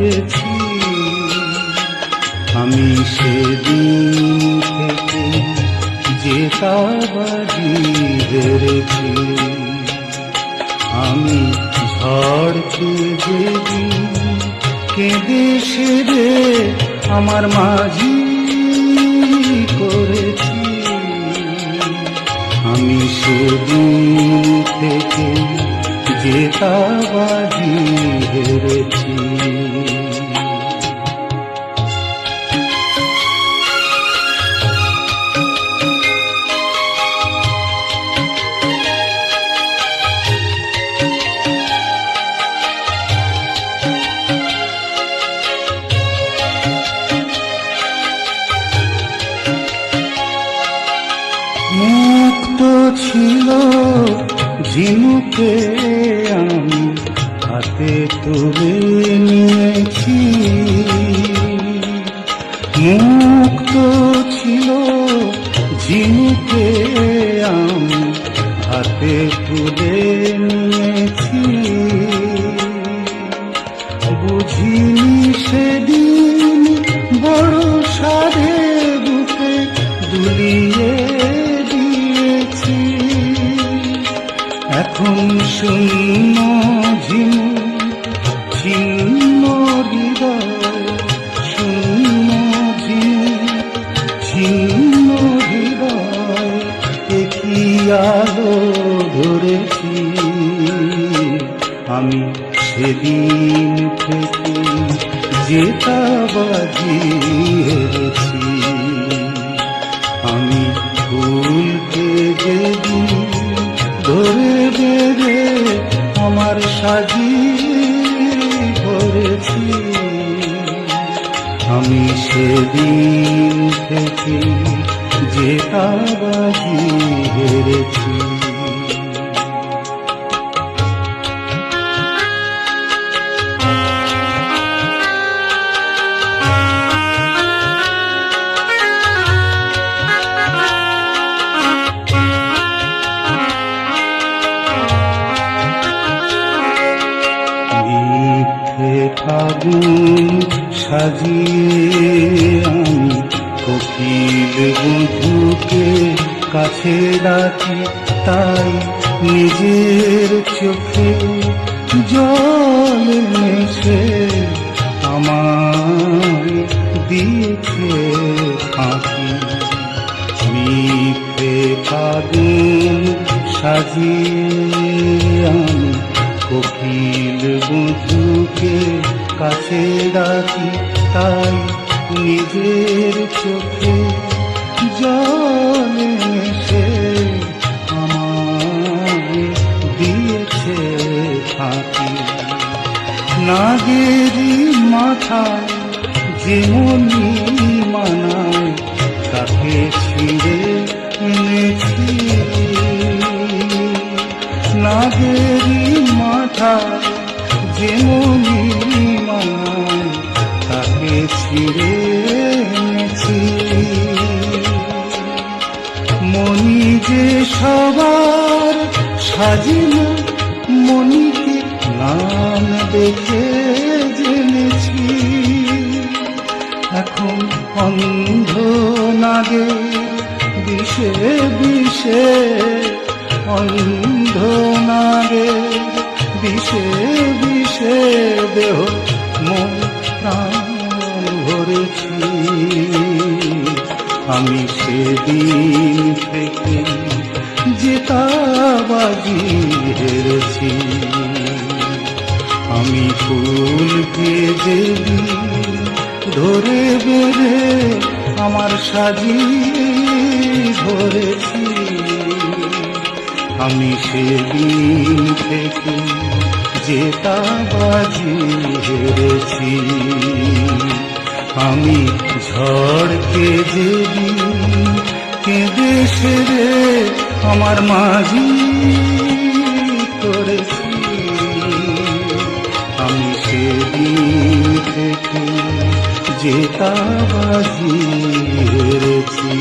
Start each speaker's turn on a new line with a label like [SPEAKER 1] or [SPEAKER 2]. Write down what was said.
[SPEAKER 1] ভরেছি আমি সেদিন থেকে যে তাবাজি হেরেছি আমি ঝড়কে যেদিন কেঁদে সেরে আমার মাঝি করেছি। আমি সেদিন থেকে যে তাবাজি হেরেছি মুক্ত ছিল ঝিনুকে আমি হাতে তুলে নিয়েছি। মুক্ত ছিল ঝিনুকে আমি হাতে তুলে নিয়েছি। এখন শূন্য ঝিমু ছিন্ন হৃদয় শূন্য ঝিমু ছিন্ন হৃদয় আলো ধরেছি। আমি সেদিন থেকে জেতাবাজি হেরেছি আমি ফুলকে যেদিন ধরে আমার সাজি করেছি। আমি সেদিন থেকে যে তাবাজি হেরেছি। ফাগুন সাজিয়ে আমি কোকিল বধুকে কাছে ডাকি, তাই নিজের চোখে জল মেশে আমায় দিয়েছে ফাঁকি মিথ্যে ফাগুন সাজিয়ে আমি কোকিল বধুকে কাছে ডাকি, তাই নিজের চোখে জলে সে আমায় দিয়েছে ফাঁকি। নাগেরি মাথা যেমনি মানায় তাকে ছিঁড়ে এনেছি। নাগেরি মাথা যেমনি মানায় তাকে ছিঁড়ে যে সবার সাজিনা মনিকে নাম দেখে জেনেছি। এখন অন্ধ নাগে, বিষে বিষে অন্ধ নাগে, বিষে বিষে দেহ মন প্রাণ ভরেছি আমি সেদিন থেকে জেতাবাজি হেরেছি। আমি ফুলকে যেদিন ধরে বেড়ে আমার সাজি ধরেছি। আমি সেদিন থেকে জেতাবাজি হেরেছি। আমি ঝড়কে যেদিন কেঁদে সেরে আমার মাঝি করেছি। আমি সেদিন থেকে জেতাবাজি হেরেছি।